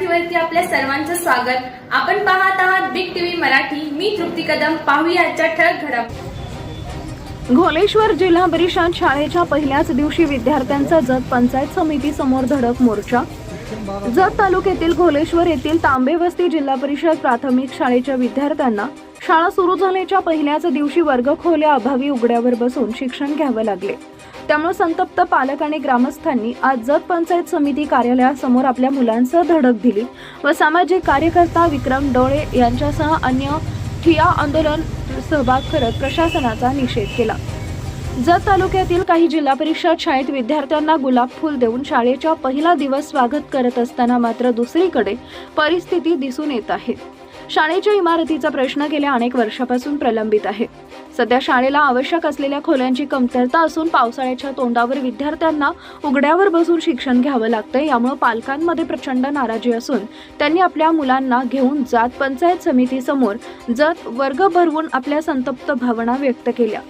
मराठीवरती आपल्या सर्वांचं स्वागत. आपण पाहत आहात बिग टीव्ही मराठी. मी तृप्ती कदम. पाहूया आजच्या ठळक घडामोडी. घोलेश्वर जिल्हा परिषद शाळेच्या पहिल्याच दिवशी विद्यार्थ्यांचा जत पंचायत समिती समोर धडक मोर्चा. जत तालुक्यातील घोलेश्वर येथील तांबे वस्ती जिल्हा परिषद प्राथमिक शाळेच्या विद्यार्थ्यांना शाळा सुरू झाल्याच्या पहिल्याच दिवशी वर्गखोल्या अभावी उघड्यावर बसून शिक्षण घ्यावं लागले. त्यामुळे संतप्त पालक आणि ग्रामस्थांनी आज जत पंचायत समिती कार्यालयासमोर आपल्या मुलांसह धडक दिली व सामाजिक कार्यकर्ता विक्रम डोळे यांच्यासह अन्य ठिया आंदोलन सहभाग करत प्रशासनाचा निषेध केला. जत तालुक्यातील काही जिल्हा परिषद शाळेत विद्यार्थ्यांना गुलाब फूल देऊन शाळेच्या पहिला दिवस स्वागत करत असताना मात्र दुसरीकडे परिस्थिती दिसून येत आहे. शाळेच्या इमारतीचा प्रश्न गेल्या अनेक वर्षापासून प्रलंबित आहे. सध्या शाळेला आवश्यक असलेल्या खोल्यांची कमतरता असून पावसाळ्याच्या तोंडावर विद्यार्थ्यांना उघड्यावर बसून शिक्षण घ्यावं लागतं यामुळे पालकांमध्ये प्रचंड नाराजी असून त्यांनी आपल्या मुलांना घेऊन जात पंचायत समितीसमोर जत वर्ग भरवून आपल्या संतप्त भावना व्यक्त केल्या.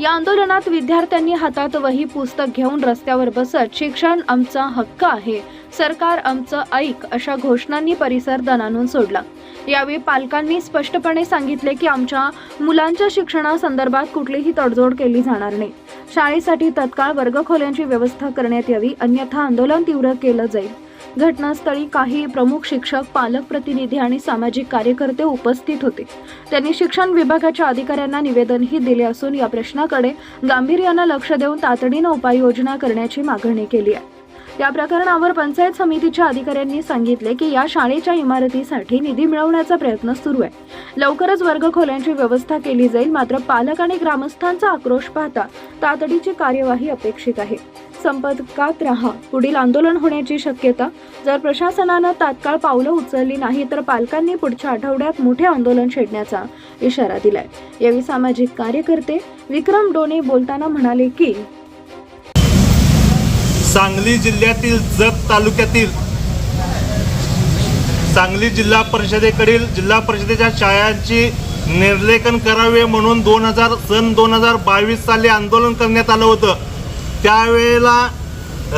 या आंदोलनात विद्यार्थ्यांनी हातात वही पुस्तक घेऊन रस्त्यावर बसत शिक्षण आमचा हक्क आहे सरकार आमचं ऐक अशा घोषणांनी परिसर दणानून सोडला. यावेळी पालकांनी स्पष्टपणे सांगितले की आमच्या मुलांच्या शिक्षणासंदर्भात कुठलीही तडजोड केली जाणार नाही. शाळेसाठी तत्काळ वर्गखोल्यांची व्यवस्था करण्यात यावी अन्यथा आंदोलन तीव्र केलं जाईल. घटनास्थळी काही प्रमुख शिक्षक पालक प्रतिनिधी आणि सामाजिक कार्यकर्ते उपस्थित होते. त्यांनी शिक्षण विभागाच्या अधिकाऱ्यांना निवेदनही दिले असून या प्रश्नाकडे गांभीर्यानं लक्ष देऊन तातडीनं उपाययोजना करण्याची मागणी केली आहे. या प्रकरणावर पंचायत समितीच्या अधिकाऱ्यांनी सांगितले की या शाळेच्या इमारतीसाठी निधी मिळवण्याचा प्रयत्न सुरू आहे. लवकरच वर्ग खोल्यांची व्यवस्था केली जाईल मात्र पालक आणि ग्रामस्थांचा आक्रोश पाहता तातडीची कार्यवाही अपेक्षित आहे. संपर्कात राहा. पुढील आंदोलन होण्याची शक्यता. जर प्रशासनानं तात्काळ पावलं उचलली नाही तर पालकांनी पुढच्या आठवड्यात मोठे आंदोलन छेडण्याचा इशारा दिलाय. यावेळी सामाजिक कार्यकर्ते विक्रम डोणे बोलताना म्हणाले की सांगली जिल्ह्यातील जत तालुक्यातील सांगली जिल्हा परिषदेकडील जिल्हा परिषदेच्या शाळांची निर्लेखन करावे म्हणून दोन हजार सन दोन हजार बावीस साली आंदोलन करण्यात आलं होतं. त्यावेळेला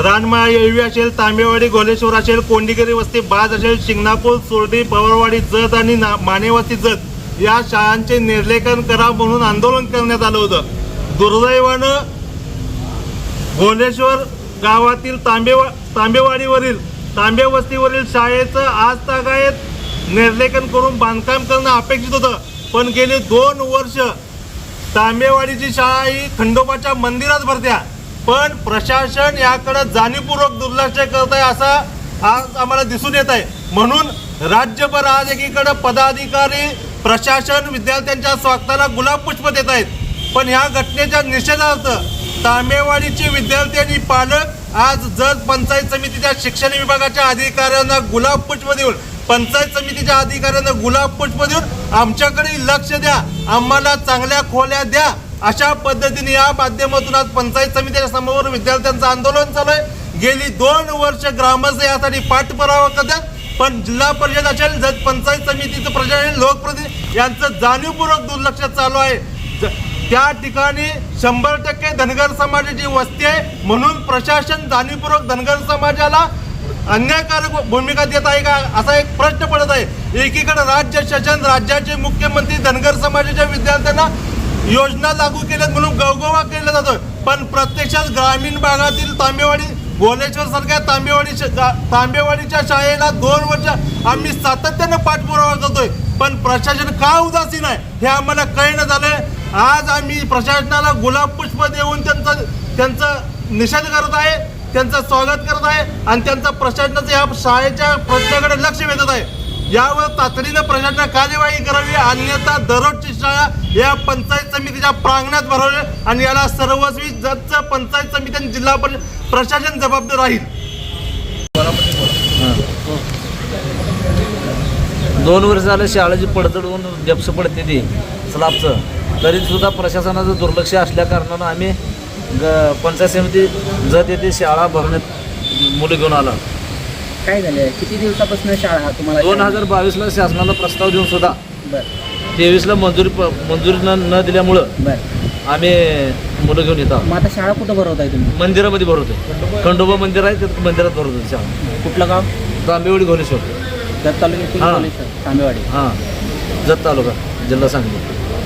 रानमाळ येळवी असेल तांबेवाडी घोलेश्वर असेल कोंडीगिरी वस्ती बाज असेल शिंगणापूर चोरडी पवारवाडी जत आणि ना मानेवस्ती जत या शाळांचे निर्लेखन करा म्हणून आंदोलन करण्यात आलं होतं. दुर्दैवानं गोलेश्वर गावातील तांबेवा तांबेवाडीवरील तांबे वस्तीवरील शाळेचं आज तागायत निर्लेखन करून बांधकाम करणं अपेक्षित होतं. पण गेली दोन वर्ष तांबेवाडीची शाळा ही खंडोबाच्या मंदिरात भरत्या. पण प्रशासन याकडे जाणीवपूर्वक दुर्लक्ष करत आहे असा आज आम्हाला दिसून येत आहे म्हणून राज्यभर आज एकीकडे पदाधिकारी प्रशासन विद्यार्थ्यांच्या स्वागताला गुलाब पुष्प देत आहेत. पण ह्या घटनेच्या निषेधार्थ तांबेवाडीचे विद्यार्थी आणि पालक आज जत पंचायत समितीच्या शिक्षण विभागाच्या अधिकाऱ्यांना गुलाब पुष्प देऊन पंचायत समितीच्या अधिकाऱ्यांना गुलाब पुष्प देऊन आमच्याकडे लक्ष द्या. आम्हाला चांगल्या खोल्या द्या. अशा पद्धतीने या माध्यमातून आज पंचायत समितीच्या समोर विद्यार्थ्यांचं आंदोलन चालू आहे. गेली दोन वर्ष ग्रामस्थ यासाठी पाठपुरावा करतात पण जिल्हा परिषद असेल जर पंचायत समितीचं प्रशासन लोकप्रतिनिधी यांचं जाणीवपूर्वक दुर्लक्ष चालू आहे. त्या ठिकाणी शंभर टक्के धनगर समाजाची वस्ती आहे म्हणून प्रशासन जाणीवपूर्वक धनगर समाजाला अन्यायकारक भूमिका देत आहे का असा एक प्रश्न पडत आहे. एकीकडे राज्य शासन राज्याचे मुख्यमंत्री धनगर समाजाच्या विद्यार्थ्यांना योजना लागू केल्यात म्हणून गवगवा केला जातो पण प्रत्यक्षात ग्रामीण भागातील तांबेवाडी भुवनेश्वर सारख्या तांबेवाडी तांबेवाडीच्या शाळेला दोन वर्ष आम्ही सातत्यानं पाठपुरावा करतोय. पण प्रशासन का उदासीन आहे हे आम्हाला कळणं झालंय. आज आम्ही प्रशासनाला गुलाब पुष्प देऊन त्यांचं त्यांचं निषेध करत आहे त्यांचं स्वागत करत आहे आणि त्यांचं प्रशासनाचं या शाळेच्या प्रश्नाकडे लक्ष वेधत आहे. यावर तातडीनं प्रशासनानं कार्यवाही करावी अन्यथा दररोजची शाळा या पंचायत समितीच्या प्रांगणात भरवली आणि याला सर्वस्वी जच पंचायत समिती आणि जिल्हा परिषद प्रशासन जबाबदार राहील. दोन वर्ष झालं शाळेची पडझड होऊन जप्स पडते ती स्लाबचं. तरी सुद्धा प्रशासनाचं दुर्लक्ष असल्या कारणानं आम्ही ग पंचायत समिती जत येथे शाळा भरण्यात मुलं घेऊन आलो. काय झालं किती दिवसापासून शाळा तुम्हाला दोन हजार बावीसला शासनाला प्रस्ताव देऊन सुद्धा बर. तेवीसला मंजुरी प- मंजुरी न न दिल्यामुळं बर. आम्ही मुलं घेऊन येतो मग आता शाळा कुठं भरवताय तुम्ही? मंदिरामध्ये भरवतो खंडोबा मंदिर आहे त्या मंदिरात भरवतो शाळा. कुठलं गाव? तांबेवाडी घोलेश्वर. जत तालुक्यातील हा. कॉलेज तांबेवाडी. हां. जत तालुका जिल्हा सांगली.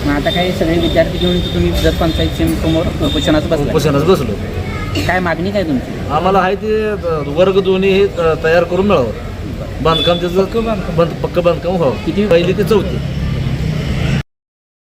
मग आता काही सगळे विद्यार्थी घेऊन इथं तुम्ही जत पंचायत समोर उपोषणाचं बसलं बसलो काय मागणी काय तुमची? आम्हाला आहे ते वर्ग दोन्ही हे तयार करून मिळावं. बांधकाम त्याचं बंद पक्क बांधकाम व्हावं. किती- पहिली ते चौथी.